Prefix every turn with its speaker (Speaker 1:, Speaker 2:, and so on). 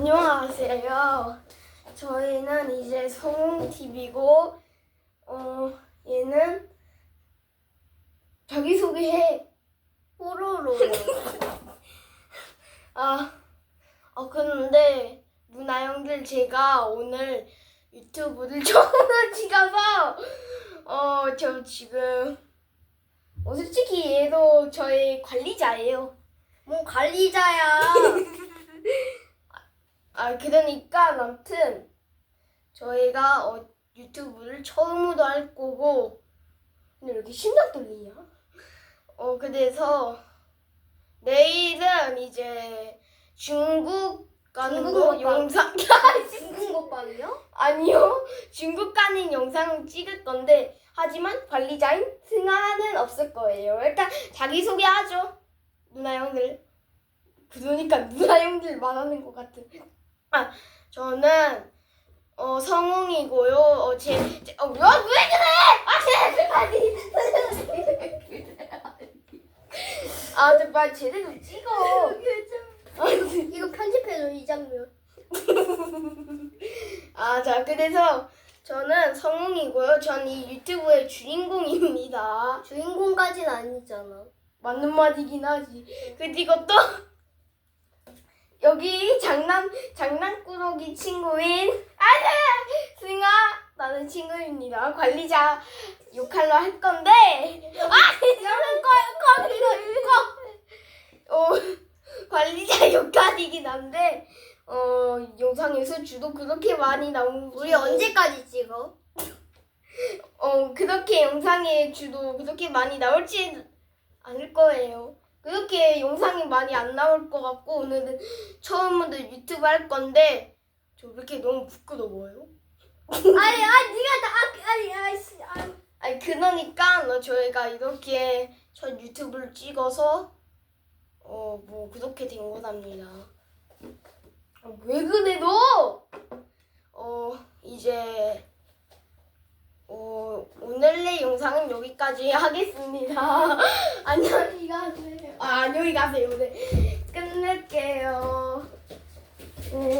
Speaker 1: 안녕하세요. 저희는 이제 성웅TV고, 어, 얘는 자기소개해.
Speaker 2: 뽀로로.
Speaker 1: 아, 어, 근데, 누나 형들 제가 오늘 유튜브를 처음으로 찍어서, 어, 저 지금, 어, 솔직히 얘도 저의 관리자예요.
Speaker 2: 뭐 관리자야.
Speaker 1: 아, 그러니까, 아무튼, 저희가 어, 유튜브를 처음으로 할 거고, 근데 왜 이렇게 심장 떨리냐? 어, 그래서, 내일은 이제 중국 가는
Speaker 2: 중국
Speaker 1: 거
Speaker 2: 먹방.
Speaker 1: 영상,
Speaker 2: 중국 오빠는요?
Speaker 1: 아니요. 중국 가는 영상 찍을 건데, 하지만 관리자인 승아는 없을 거예요. 일단 자기 소개하죠. 누나 형들. 그러니까 누나 형들 말하는 것 같은. 아, 저는, 어, 성웅이고요. 어, 제, 제 어, 왜, 왜 그래! 아, 제, 아니. 아, 제발 제대로 찍어. 아니.
Speaker 2: 이거 편집해줘 이 장면.
Speaker 1: 아, 자, 그래서 저는 성웅이고요. 전 이 유튜브의 주인공입니다.
Speaker 2: 주인공까지는 아니잖아.
Speaker 1: 맞는 말이긴 하지. 그리고 또 여기 장난 장난꾸러기 친구인 아네 승아 나는 친구입니다. 관리자 역할로 할 건데 아 이러는 거야 거기서 어 관리자 역할이긴 한데 어 영상에서 주도 그렇게 많이 나온
Speaker 2: 우리 언제까지 찍어?
Speaker 1: 어 그렇게 영상에 주도 그렇게 많이 나올지 않을 거예요. 그렇게 영상이 많이 안 나올 것 같고 오늘은 처음으로 유튜브 할 건데 저 왜 이렇게 너무 부끄러워요?
Speaker 2: 아니 아니 네가 다 아니 아이씨 아니.
Speaker 1: 아니 그러니까 어, 저희가 이렇게 첫 유튜브를 찍어서 어 뭐 그렇게 된 거답니다. 어, 왜 그래 너? 어 이제 어 오늘의 영상은 여기까지 하겠습니다. 안녕 아 안녕히 가세요. 네 끝낼게요. 네.